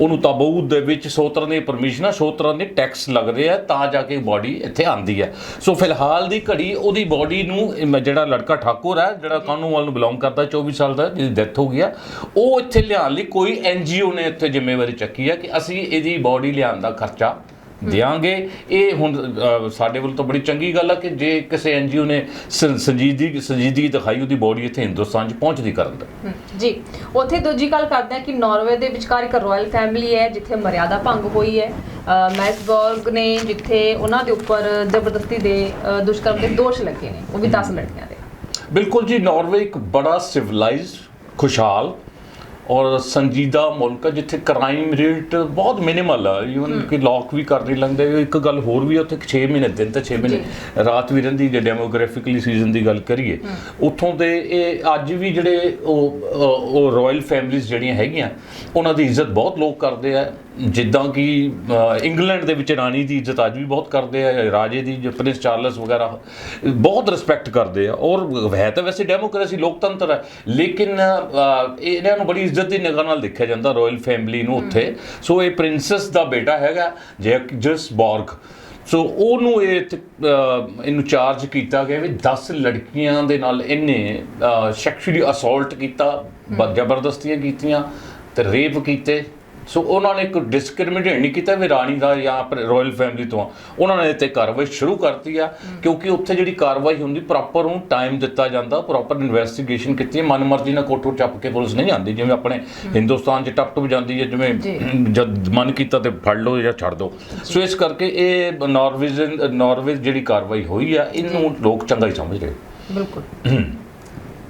ਉਹਨੂੰ ਤਾਬੂਤ ਦੇ ਵਿੱਚ ਸੌ ਤਰ੍ਹਾਂ ਦੀ ਪਰਮਿਸ਼ਨਾਂ ਸੌ ਤਰ੍ਹਾਂ ਦੇ ਟੈਕਸ ਲੱਗਦੇ ਆ, ਤਾਂ ਜਾ ਕੇ ਬਾਡੀ ਇੱਥੇ ਆਂਦੀ ਹੈ। ਸੋ ਫਿਲਹਾਲ ਦੀ ਘੜੀ ਉਹਦੀ ਬਾਡੀ ਨੂੰ, ਇਹ ਜਿਹੜਾ ਲੜਕਾ ਠਾਕੁਰ ਹੈ, ਜਿਹੜਾ ਕਾਨੂੰਵਾਲ ਨੂੰ ਬਿਲੋਂਗ ਕਰਦਾ 24 ਸਾਲ ਦਾ, ਜਿਹਦੀ ਡੈਥ ਹੋ ਗਿਆ ਉਹ ਇੱਥੇ ਲਿਆਉਣ ਲਈ ਕੋਈ ਐਨਜੀਓ ਨੇ ਇੱਥੇ ਜ਼ਿੰਮੇਵਾਰੀ ਚੱਕੀ ਹੈ ਕਿ ਅਸੀਂ ਇਹਦੀ ਬਾਡੀ ਲਿਆਉਣ ਦਾ ਖਰਚਾ ਦਿਆਂਗੇ। ਇਹ ਹੁਣ ਸਾਡੇ ਵੱਲ ਤਾਂ ਬੜੀ ਚੰਗੀ ਗੱਲ ਹੈ ਕਿ ਜੇ ਕਿਸੇ ਐਨਜੀਓ ਨੇ ਸ- ਸੰਜੀਦਗੀ ਸੰਜੀਦਗੀ ਦਿਖਾਈ ਉਹਦੀ ਬਾਡੀ ਇੱਥੇ ਹਿੰਦੁਸਤਾਨ 'ਚ ਪਹੁੰਚਦੀ ਕਰਨ ਦਾ। ਜੀ। ਉੱਥੇ ਦੂਜੀ ਗੱਲ ਕਰਦੇ ਹਾਂ ਕਿ ਨਾਰਵੇ ਦੇ ਵਿਚਕਾਰ ਇੱਕ ਰਾਇਲ ਫੈਮਿਲੀ ਹੈ ਜਿੱਥੇ ਮਰਿਆਦਾ ਭੰਗ ਹੋਈ ਹੈ। ਮੈਸਬਰਗ ਨੇ ਜਿੱਥੇ ਉਹਨਾਂ ਦੇ ਉੱਪਰ ਜ਼ਬਰਦਸਤੀ ਦੇ ਦੁਸ਼ਕਰਮ ਦੇ ਦੋਸ਼ ਲੱਗੇ ਨੇ। ਉਹ ਵੀ 10 ਲੜਕੀਆਂ ਦੇ ਬਿਲਕੁਲ ਜੀ ਨਾਰਵੇ ਇੱਕ ਬੜਾ ਸਿਵਲਾਈਜ਼ਡ ਖੁਸ਼ਹਾਲ ਔਰ ਸੰਜੀਦਾ ਮੁਲਕ ਜਿੱਥੇ ਕ੍ਰਾਈਮ ਰੇਟ ਬਹੁਤ ਮਿਨੀਮਲ ਹੈ। ਇਵਨ ਕਿ ਲੋਕ ਵੀ ਕਰ ਨਹੀਂ ਲੈਂਦੇ ਇੱਕ ਗੱਲ ਹੋਰ ਵੀ ਉੱਥੇ 6 ਮਹੀਨੇ ਦਿਨ ਤੇ 6 ਮਹੀਨੇ ਰਾਤ ਵੀ ਰਹਿੰਦੀ ਜੇ ਡੈਮੋਗ੍ਰਾਫਿਕਲੀ ਸੀਜ਼ਨ ਦੀ ਗੱਲ ਕਰੀਏ। ਉੱਥੋਂ ਦੇ ਇਹ ਅੱਜ ਵੀ ਜਿਹੜੇ ਉਹ ਉਹ- ਰਾਇਲ ਫੈਮਿਲੀਜ਼ ਜਿਹੜੀਆਂ ਹੈਗੀਆਂ ਉਹਨਾਂ ਦੀ ਇੱਜ਼ਤ ਬਹੁਤ ਲੋਕ ਕਰਦੇ ਆ। ਜਿੱਦਾਂ ਕਿ ਇੰਗਲੈਂਡ ਦੇ ਵਿੱਚ ਰਾਣੀ ਦੀ ਇੱਜ਼ਤ ਅੱਜ ਵੀ ਬਹੁਤ ਕਰਦੇ ਆ ਰਾਜੇ ਦੀ ਜੋ ਪ੍ਰਿੰਸ ਚਾਰਲਸ ਵਗੈਰਾ ਬਹੁਤ ਰਿਸਪੈਕਟ ਕਰਦੇ ਆ। ਔਰ ਹੈ ਤਾਂ ਵੈਸੇ ਡੈਮੋਕ੍ਰੇਸੀ ਲੋਕਤੰਤਰ ਹੈ ਲੇਕਿਨ ਇਹਨਾਂ ਨੂੰ ਬੜੀ ਇੱਜ਼ਤ ਦੀ ਨਿਗਾਹ ਨਾਲ ਦੇਖਿਆ ਜਾਂਦਾ ਰਾਇਲ ਫੈਮਿਲੀ ਨੂੰ ਉੱਥੇ। ਸੋ ਇਹ ਪ੍ਰਿੰਸੈਸ ਦਾ ਬੇਟਾ ਹੈਗਾ ਜੈਕ ਜਸ ਬੌਰਗ। ਸੋ ਉਹਨੂੰ ਇਹ ਇਹਨੂੰ ਚਾਰਜ ਕੀਤਾ ਗਿਆ ਵੀ 10 ਲੜਕੀਆਂ ਦੇ ਨਾਲ ਇਹਨੇ ਸੈਕਸ਼ੂਅਲੀ ਅਸੌਲਟ ਕੀਤਾ ਜ਼ਬਰਦਸਤੀਆਂ ਕੀਤੀਆਂ ਤੇ ਰੇਪ ਕੀਤੇ। ਸੋ ਉਹਨਾਂ ਨੇ ਇੱਕ ਡਿਸਕ੍ਰਿਮੀਨੇਟ ਨਹੀਂ ਕੀਤਾ ਵੀ ਰਾਣੀ ਦਾ ਜਾਂ ਰਾਇਲ ਫੈਮਿਲੀ ਤੋਂ ਆ। ਉਹਨਾਂ ਨੇ ਤੇ ਕਾਰਵਾਈ ਸ਼ੁਰੂ ਕਰਤੀ ਆ ਕਿਉਂਕਿ ਉੱਥੇ ਜਿਹੜੀ ਕਾਰਵਾਈ ਹੁੰਦੀ ਪ੍ਰੋਪਰ ਉਹਨੂੰ ਟਾਈਮ ਦਿੱਤਾ ਜਾਂਦਾ ਪ੍ਰੋਪਰ ਇਨਵੈਸਟੀਗੇਸ਼ਨ ਕੀਤੀ ਹੈ ਮਨਮਰਜ਼ੀ ਨਾਲ ਕੋਠੋ ਚੱਪ ਕੇ ਪੁਲਿਸ ਨਹੀਂ ਜਾਂਦੀ ਜਿਵੇਂ ਆਪਣੇ ਹਿੰਦੁਸਤਾਨ 'ਚ ਟੱਪ ਟੁਪ ਜਾਂਦੀ ਹੈ ਜਿਵੇਂ। ਜਦ ਮਨ ਕੀਤਾ ਤੇ ਫੜ ਲਓ ਜਾਂ ਛੱਡ ਦਿਓ ਸੋ ਇਸ ਕਰਕੇ ਇਹ ਨਾਰਵੇਜ਼ਨ ਨਾਰਵੇ ਜਿਹੜੀ ਕਾਰਵਾਈ ਹੋਈ ਆ ਇਹਨੂੰ ਲੋਕ ਚੰਗਾ ਹੀ ਸਮਝ ਰਹੇ। ਬਿਲਕੁਲ।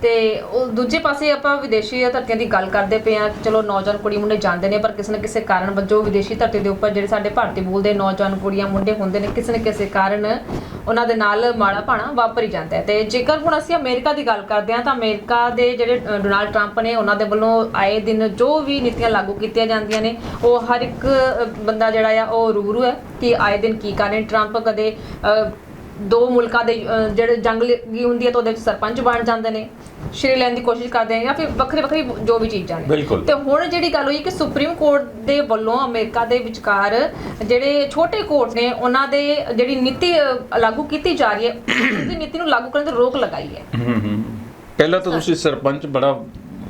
ਤੇ ਉਹ ਦੂਜੇ ਪਾਸੇ ਆਪਾਂ ਵਿਦੇਸ਼ੀ ਧਰਤੀਆਂ ਦੀ ਗੱਲ ਕਰਦੇ ਪਏ ਆ ਚਲੋ ਨੌਜਵਾਨ ਕੁੜੀ ਮੁੰਡੇ ਜਾਂਦੇ ਨੇ, ਪਰ ਕਿਸੇ ਨਾ ਕਿਸੇ ਕਾਰਨ ਵਜੋਂ ਵਿਦੇਸ਼ੀ ਧਰਤੀ ਦੇ ਉੱਪਰ ਜਿਹੜੇ ਸਾਡੇ ਭਾਰਤੀ ਬੋਲਦੇ ਨੌਜਵਾਨ ਕੁੜੀਆਂ, ਮੁੰਡੇ ਹੁੰਦੇ ਨੇ, ਕਿਸੇ ਨਾ ਕਿਸੇ ਕਾਰਨ ਉਹਨਾਂ ਦੇ ਨਾਲ ਮਾੜਾ ਭਾਣਾ ਵਾਪਰੀ ਜਾਂਦਾ ਹੈ। ਤੇ ਜੇਕਰ ਹੁਣ ਅਸੀਂ ਅਮਰੀਕਾ ਦੀ ਗੱਲ ਕਰਦੇ ਹਾਂ, ਤਾਂ ਅਮਰੀਕਾ ਦੇ ਜਿਹੜੇ ਡੋਨਾਲਡ ਟਰੰਪ ਨੇ ਉਹਨਾਂ ਦੇ ਵੱਲੋਂ ਆਏ ਦਿਨ ਜੋ ਵੀ ਨੀਤੀਆਂ ਲਾਗੂ ਕੀਤੀਆਂ ਜਾਂਦੀਆਂ ਨੇ, ਉਹ ਹਰ ਇੱਕ ਬੰਦਾ ਜਿਹੜਾ ਆ, ਉਹ ਰੂਬਰੂ ਹੈ ਕਿ ਆਏ ਦਿਨ ਕੀ ਕਰ ਟਰੰਪ ਕਦੇ ਦੋ ਮੁਲਕਾਂ ਦੇ ਜਿਹੜੇ ਜੰਗ ਲੱਗੀ ਹੁੰਦੀ ਹੈ ਤਾਂ ਉਹਦੇ ਵਿੱਚ ਸਰਪੰਚ ਬਣ ਜਾਂਦੇ ਨੇ। ਸ਼੍ਰੀ ਲੈਣ ਦੀ ਕੋਸ਼ਿਸ਼ ਕਰਦੇ ਆ ਜਾਂ ਫਿਰ ਵੱਖਰੇ ਵੱਖਰੀ ਜੋ ਵੀ ਚੀਜ਼ਾਂ ਨੇ। ਬਿਲਕੁਲ। ਤੇ ਹੁਣ ਜਿਹੜੀ ਗੱਲ ਹੋਈ ਕਿ ਸੁਪਰੀਮ ਕੋਰਟ ਦੇ ਵੱਲੋਂ ਅਮਰੀਕਾ ਦੇ ਵਿਚਕਾਰ ਜਿਹੜੇ ਛੋਟੇ ਕੋਰਟ ਨੇ ਉਹਨਾਂ ਦੇ ਜਿਹੜੀ ਨੀਤੀ ਅ, ਲਾਗੂ ਕੀਤੀ ਜਾ ਰਹੀ ਹੈ ਉਹਦੀ ਨੀਤੀ ਨੂੰ ਲਾਗੂ ਕਰਨ ਤੇ ਰੋਕ ਲਗਾਈ ਹੈ। ਪਹਿਲਾਂ ਤਾਂ ਤੁਸੀਂ ਸਰਪੰਚ ਬੜਾ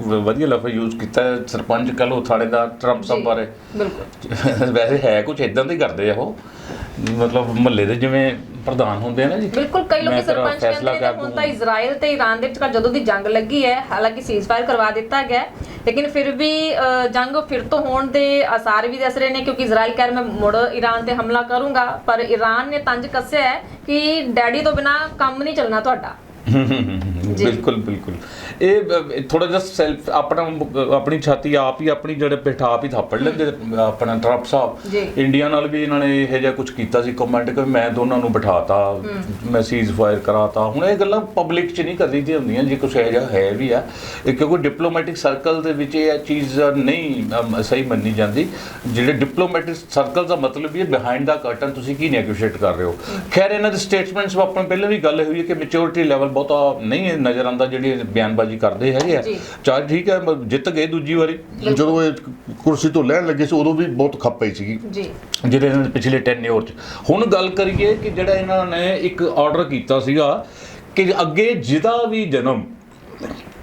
ਵ- ਵਧੀਆ ਲਫ਼ਜ਼ ਯੂਜ਼ ਕੀਤਾ ਹੈ। ਸਰਪੰਚ ਕਹ ਲਓ ਥਾਣੇਦਾਰ ਟਰੰਪ ਸਾਹਿਬ ਜੀ, ਬਾਰੇ। ਬਿਲਕੁਲ। ਵੈਸੇ ਹੈ ਕੁਝ ਇਦਾਂ ਦੇ ਕਰਦੇ ਆ ਉਹ। ਮਤਲਬ ਮੁਹੱਲੇ ਦੇ ਜਿਵੇਂ ਪ੍ਰਧਾਨ ਹੁੰਦੇ ਆ ਨਾ ਜੀ ਬਿਲਕੁਲ ਕਈ ਲੋਕ ਮੈਂ ਤੇਰਾ ਸਰਪੰਚ ਫੈਸਲਾ ਕਹਿੰਦੇ ਨੇ ਕਰ ਹੁਣ। ਤਾਂ ਇਜ਼ਰਾਈਲ ਤੇ ਈਰਾਨ ਦੇ ਵਿਚਕਾਰ ਜਦੋਂ ਦੀ ਜੰਗ ਲੱਗੀ ਹੈ ਹਾਲਾਂਕਿ ਸੀਜ਼ਫਾਇਰ ਕਰਵਾ ਦਿੱਤਾ ਗਿਆ ਹੈ, ਲੇਕਿਨ ਫਿਰ ਵੀ ਅ, ਜੰਗ ਫਿਰ ਤੋਂ ਹੋਣ ਦੇ ਆਸਾਰ ਵੀ ਦਿਸ ਰਹੇ ਨੇ ਕਿਉਂਕਿ ਇਜ਼ਰਾਈਲ ਕਹਿ ਰਿਹਾ ਮੈਂ ਮੁੜ ਈਰਾਨ ਤੇ ਹਮਲਾ ਕਰੂੰਗਾ ਪਰ ਈਰਾਨ ਨੇ ਤੰਜ ਕੱਸਿਆ ਹੈ ਕਿ ਡੈਡੀ ਤੋਂ ਬਿਨਾ ਕੰਮ ਨਹੀਂ ਚੱਲਣਾ ਤੁਹਾਡਾ। ਬਿਲਕੁਲ ਬਿਲਕੁਲ। ਇਹ ਥੋੜਾ ਜਿਹਾ ਸੈਲਫ ਆਪਣਾ ਆਪਣੀ ਛਾਤੀ ਆਪ ਹੀ ਆਪਣੀ ਜਿਹੜੇ ਪਿੱਠ ਆਪ ਹੀ ਥਾਪੜ ਲੈਂਦੇ ਆਪਣਾ ਟਰੰਪ। ਸਾਹਿਬ ਇੰਡੀਆ ਨਾਲ ਵੀ ਇਹਨਾਂ ਨੇ ਇਹੋ ਜਿਹਾ ਕੁਝ ਕੀਤਾ ਸੀ ਕਮੈਂਟ ਕਿ ਮੈਂ ਦੋਨਾਂ ਨੂੰ ਬਿਠਾਤਾ ਮੈਂ ਸੀਜ਼ ਫਾਇਰ ਕਰਾਤਾ। ਹੁਣ ਇਹ ਗੱਲਾਂ ਪਬਲਿਕ 'ਚ ਨਹੀਂ ਕਰਦੀ ਦੀਆਂ ਹੁੰਦੀਆਂ ਜੇ ਕੁਝ ਇਹੋ ਜਿਹਾ ਹੈ ਵੀ ਆ ਇਹ ਕਿਉਂਕਿ ਡਿਪਲੋਮੈਟਿਕ ਸਰਕਲ ਦੇ ਵਿੱਚ ਇਹ ਚੀਜ਼ ਨਹੀਂ ਸਹੀ ਮੰਨੀ ਜਾਂਦੀ। ਜਿਹੜੇ ਡਿਪਲੋਮੈਟਿਕ ਸਰਕਲ ਦਾ ਮਤਲਬ ਹੀ ਹੈ ਬਿਹਾਈਂਡ ਦਾ ਕਰਟਨ ਤੁਸੀਂ ਕੀ ਨੈਗੋਸ਼ੀਏਟ ਕਰ ਰਹੇ ਹੋ? ਖੈਰ ਇਹਨਾਂ ਦੇ ਸਟੇਟਮੈਂਟਸ ਆਪਾਂ ਪਹਿਲਾਂ ਵੀ ਗੱਲ ਹੋਈ ਹੈ ਕਿ ਮੈਚੁਰਿਟੀ ਲੈਵਲ ਬਹੁਤਾ ਨਹੀਂ ਹੈ ਨਜ਼ਰ ਆਉਂਦਾ ਜਿਹੜੀ ਬਿਆਨਬਾਜ਼ੀ ਕਰਦੇ ਹੈਗੇ ਆ। ਚੱਲ ਠੀਕ ਹੈ ਜਿੱਤ ਗਏ ਦੂਜੀ ਵਾਰੀ। ਜਦੋਂ ਇਹ ਕੁਰਸੀ ਤੋਂ ਲੈਣ ਲੱਗੇ ਸੀ ਉਦੋਂ ਵੀ ਬਹੁਤ ਖੱਪ ਪਈ ਸੀਗੀ। ਜੀ। ਜਿਹੜੇ ਇਹਨਾਂ ਦੇ ਪਿਛਲੇ 10 ਇਅਰ ਚ। ਹੁਣ ਗੱਲ ਕਰੀਏ ਕਿ ਜਿਹੜਾ ਇਹਨਾਂ ਨੇ ਇੱਕ ਆਰਡਰ ਕੀਤਾ ਸੀਗਾ ਕਿ ਅੱਗੇ ਜਿਹਦਾ ਵੀ ਜਨਮ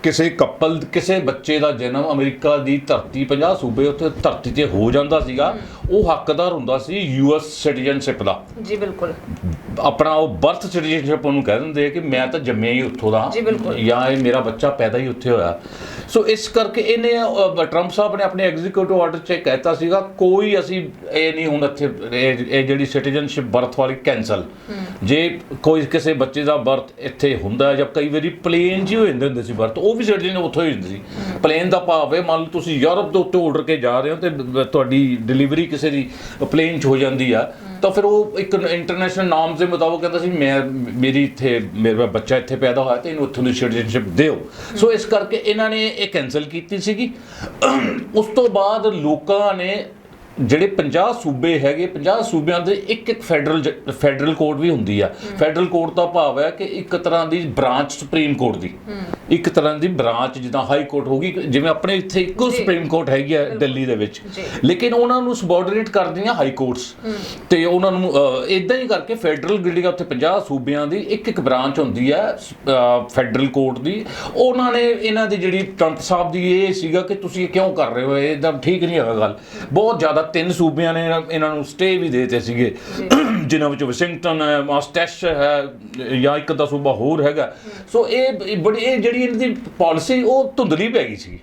ਕਿਸੇ ਕਪਲ ਕਿਸੇ ਬੱਚੇ ਦਾ ਜਨਮ ਅਮਰੀਕਾ ਦੀ ਧਰਤੀ 50 ਸੂਬੇ ਉੱਤੇ ਧਰਤੀ ਤੇ ਹੋ ਜਾਂਦਾ ਸੀਗਾ ਉਹ ਹੱਕਦਾਰ ਹੁੰਦਾ ਸੀ ਯੂਐਸ ਸਿਟੀਜ਼ਨਸ਼ਿਪ ਦਾ। ਜੀ ਬਿਲਕੁਲ। ਆਪਣਾ ਉਹ ਬਰਥ ਸਿਟੀਜ਼ਨਸ਼ਿਪ ਉਹਨੂੰ ਕਹਿ ਦਿੰਦੇ ਆ ਕਿ ਮੈਂ ਤਾਂ ਜੰਮਿਆ ਹੀ ਉੱਥੋਂ ਦਾ ਜੀ, ਬਿਲਕੁਲ। ਜਾਂ ਇਹ ਮੇਰਾ ਬੱਚਾ ਪੈਦਾ ਹੀ ਉੱਥੇ ਹੋਇਆ। ਸੋ ਇਸ ਕਰਕੇ ਇਹਨੇ ਟਰੰਪ ਸਾਹਿਬ ਨੇ ਆਪਣੇ ਐਗਜ਼ੀਕਿਊਟਿਵ ਆਰਡਰ 'ਚ ਕਹਿਤਾ ਸੀਗਾ ਕੋਈ ਅਸੀਂ ਇਹ ਨਹੀਂ ਹੁਣ ਇੱਥੇ ਇਹ ਜਿਹੜੀ ਸਿਟੀਜ਼ਨਸ਼ਿਪ ਬਰਥ ਵਾਲੀ ਕੈਨਸਲ ਜੇ ਕੋਈ ਕਿਸੇ ਬੱਚੇ ਦਾ ਬਰਥ ਇੱਥੇ ਹੁੰਦਾ ਜਾਂ ਕਈ ਵਾਰੀ ਪਲੇਨ 'ਚ ਹੀ ਹੋ ਜਾਂਦੇ ਹੁੰਦੇ ਸੀ ਬਰਥ ਉਹ ਵੀ ਸਿਟੀਜ਼ਨ ਉੱਥੋਂ ਹੀ ਹੁੰਦੀ ਸੀ। ਪਲੇਨ ਦਾ ਭਾਵ ਹੈ ਮੰਨ ਲਓ ਤੁਸੀਂ ਯੂਰਪ ਦੇ ਉੱਤੇ ਉੱਡ ਕੇ ਜਾ ਰਹੇ ਹੋ ਤੇ ਤੁਹਾਡੀ ਡਿਲੀਵਰੀ ਕਿਸੇ ਕਿਸੇ ਦੀ ਪਲੇਨ 'ਚ ਹੋ ਜਾਂਦੀ ਆ, ਤਾਂ ਫਿਰ ਉਹ ਇੱਕ ਇੰਟਰਨੈਸ਼ਨਲ ਨਾਰਮਸ ਦੇ ਮੁਤਾਬਕ ਕਹਿੰਦਾ ਸੀ, ਮੈਂ, ਮੇਰੀ ਇੱਥੇ, ਮੇਰਾ ਬੱਚਾ ਇੱਥੇ ਪੈਦਾ ਹੋਇਆ ਤੇ ਇਹਨੂੰ ਉੱਥੋਂ ਦੀ ਸਿਟੀਜ਼ਨਸ਼ਿਪ ਦਿਓ। ਸੋ ਇਸ ਕਰਕੇ ਇਹਨਾਂ ਨੇ ਇਹ ਕੈਨਸਲ ਕੀਤੀ ਸੀਗੀ। ਉਸ ਤੋਂ ਬਾਅਦ ਲੋਕਾਂ ਨੇ ਜਿਹੜੇ 50 ਸੂਬੇ ਹੈਗੇ 50 ਸੂਬਿਆਂ ਦੇ ਇੱਕ ਇੱਕ ਫੈਡਰਲ ਫੈਡਰਲ ਕੋਰਟ ਵੀ ਹੁੰਦੀ ਆ। ਫੈਡਰਲ ਕੋਰਟ ਦਾ ਭਾਵ ਹੈ ਕਿ ਇੱਕ ਤਰ੍ਹਾਂ ਦੀ ਬ੍ਰਾਂਚ ਸੁਪਰੀਮ ਕੋਰਟ ਦੀ। ਇੱਕ ਤਰ੍ਹਾਂ ਦੀ ਬ੍ਰਾਂਚ ਜਿੱਦਾਂ ਹਾਈ ਕੋਰਟ ਹੋਗੀ ਜਿਵੇਂ ਆਪਣੇ ਇੱਥੇ ਇੱਕੋ। ਸੁਪਰੀਮ ਕੋਰਟ ਹੈਗੀ ਆ ਦਿੱਲੀ ਦੇ ਵਿੱਚ। ਲੇਕਿਨ ਉਹਨਾਂ ਨੂੰ ਸਬਆਰਡੀਨੇਟ ਕਰਦੀਆਂ ਹਾਈ ਕੋਰਟਸ। ਤੇ ਉਹਨਾਂ ਨੂੰ ਇਦਾਂ ਹੀ ਕਰਕੇ ਫੈਡਰਲ ਜਿਹੜੀ ਆ ਉੱਥੇ 50 ਸੂਬਿਆਂ ਦੀ ਇੱਕ ਇੱਕ ਬ੍ਰਾਂਚ ਹੁੰਦੀ ਹੈ ਫੈਡਰਲ ਕੋਰਟ ਦੀ। ਉਹਨਾਂ ਨੇ ਇਹਨਾਂ ਦੀ ਜਿਹੜੀ ਟਰੰਪ ਸਾਹਿਬ ਦੀ ਇਹ ਸੀਗਾ ਕਿ ਤੁਸੀਂ ਕਿਉਂ ਕਰ ਰਹੇ ਹੋ? ਇਹ ਤਾਂ ਠੀਕ ਨਹੀਂ ਹੈਗਾ ਗੱਲ। ਬਹੁਤ ਜ਼ਿਆਦਾ ਤਿੰਨ ਸੂਬਿਆਂ ਨੇ ਇਹਨਾਂ- ਨੂੰ ਸਟੇ ਵੀ ਦੇਤੇ ਸੀਗੇ। ਜਿਨ੍ਹਾਂ ਵਿੱਚ ਵਾਸ਼ਿੰਗਟਨ ਹੈ ਮਾਸਟੈਸ਼ ਹੈ ਜਾਂ ਇੱਕ ਦਾ ਸੂਬਾ ਹੋਰ ਹੈਗਾ। ਸੋ ਇਹ ਬੜੀ ਇਹ ਜਿਹੜੀ ਇਹਨਾਂ ਦੀ ਪਾਲਿਸੀ ਉਹ ਧੁੰਦਲੀ ਪੈ ਗਈ ਸੀ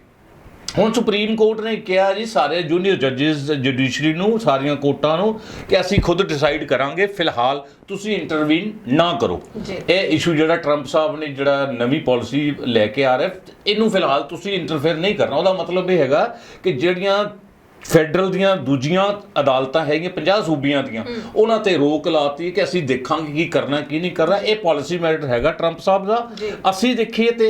ਹੁਣ ਸੁਪਰੀਮ ਕੋਰਟ ਨੇ ਕਿਹਾ ਜੀ ਸਾਰੇ ਜੂਨੀਅਰ ਜੱਜਸ ਜੁਡੀਸ਼ਰੀ ਨੂੰ ਸਾਰੀਆਂ ਕੋਰਟਾਂ ਨੂੰ ਕਿ ਅਸੀਂ ਖੁਦ ਡਿਸਾਈਡ ਕਰਾਂਗੇ ਫਿਲਹਾਲ ਤੁਸੀਂ ਇੰਟਰਵੀਨ ਨਾ ਕਰੋ। ਇਹ ਇਸ਼ੂ ਜਿਹੜਾ ਟਰੰਪ ਸਾਹਿਬ ਨੇ ਜਿਹੜਾ ਨਵੀਂ ਪਾਲਿਸੀ ਲੈ ਕੇ ਆ ਰਿਹਾ ਇਹਨੂੰ ਫਿਲਹਾਲ ਤੁਸੀਂ ਇੰਟਰਫੇਅਰ ਨਹੀਂ ਕਰਨਾ। ਉਹਦਾ ਮਤਲਬ ਇਹ ਹੈਗਾ ਕਿ ਜਿਹੜੀਆਂ ਫੈਡਰਲ ਦੀਆਂ ਦੂਜੀਆਂ ਅਦਾਲਤਾਂ ਹੈਗੀਆਂ 50 ਸੂਬਿਆਂ ਦੀਆਂ ਉਹਨਾਂ ਤੇ ਰੋਕ ਲਾਤੀ ਕਿ ਅਸੀਂ ਦੇਖਾਂਗੇ ਕੀ ਕਰਨਾ ਕੀ ਨਹੀਂ ਕਰਨਾ। ਇਹ ਪਾਲਿਸੀ ਮੈਟਰ ਹੈਗਾ ਟਰੰਪ ਸਾਹਿਬ ਦਾ। ਅਸੀਂ ਦੇਖੀਏ ਤੇ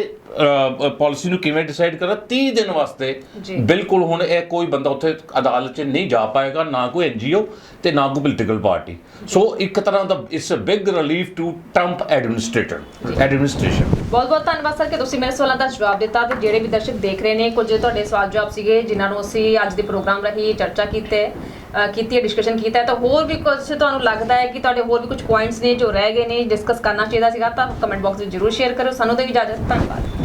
ਪਾਲਿਸੀ ਨੂੰ ਕਿਵੇਂ ਡਿਸਾਈਡ ਕਰਾਂ 30 ਦਿਨ ਵਾਸਤੇ। ਬਿਲਕੁਲ ਹੁਣ ਇਹ ਕੋਈ ਬੰਦਾ ਉੱਥੇ ਅਦਾਲਤ 'ਚ ਨਹੀਂ ਜਾ ਪਾਏਗਾ ਨਾ ਕੋਈ ਐਨਜੀਓ ਤੇ ਨਾ ਕੋਈ ਪੋਲੀਟੀਕਲ ਪਾਰਟੀ ਸੋ ਇੱਕ ਤਰ੍ਹਾਂ ਦਾ it's a big relief to Trump administrator administration ਬਹੁਤ ਬਹੁਤ ਧੰਨਵਾਦ ਸਰ ਕਿ ਤੁਸੀਂ ਮੇਰੇ ਸਵਾਲਾਂ ਦਾ ਜਵਾਬ ਦਿੱਤਾ ਤੇ ਜਿਹੜੇ ਵੀ ਦਰਸ਼ਕ ਦੇਖ ਰਹੇ ਨੇ ਕੁਝ ਤੁਹਾਡੇ ਸਵਾਲ ਜਵਾਬ ਸੀਗੇ ਜਿਨ੍ਹਾਂ ਨੂੰ ਅਸੀਂ ਅੱਜ ਦੇ ਪ੍ਰੋਗਰਾਮ ਰਾਹੀਂ ਚਰਚਾ ਕੀਤੇ ਕੀਤੀ ਹੈ ਡਿਸਕਸ਼ਨ ਕੀਤਾ ਹੈ ਤਾਂ ਹੋਰ ਵੀ ਕੁਝ ਤੁਹਾਨੂੰ ਲੱਗਦਾ ਹੈ ਕਿ ਤੁਹਾਡੇ ਹੋਰ ਵੀ ਕੁਝ ਪੁਆਇੰਟਸ ਨੇ ਜੋ ਰਹਿ ਗਏ ਨੇ ਡਿਸਕਸ ਕਰਨਾ ਚਾਹੀਦਾ ਸੀਗਾ ਤਾਂ ਕਮੈਂਟ ਬਾਕਸ ਵਿੱਚ ਜਰੂਰ ਸ਼ੇਅਰ ਕਰੋ ਸਾਨੂੰ ਤੇ ਵੀ ਇਜਾਜ਼ਤ ਧੰਨਵਾਦ।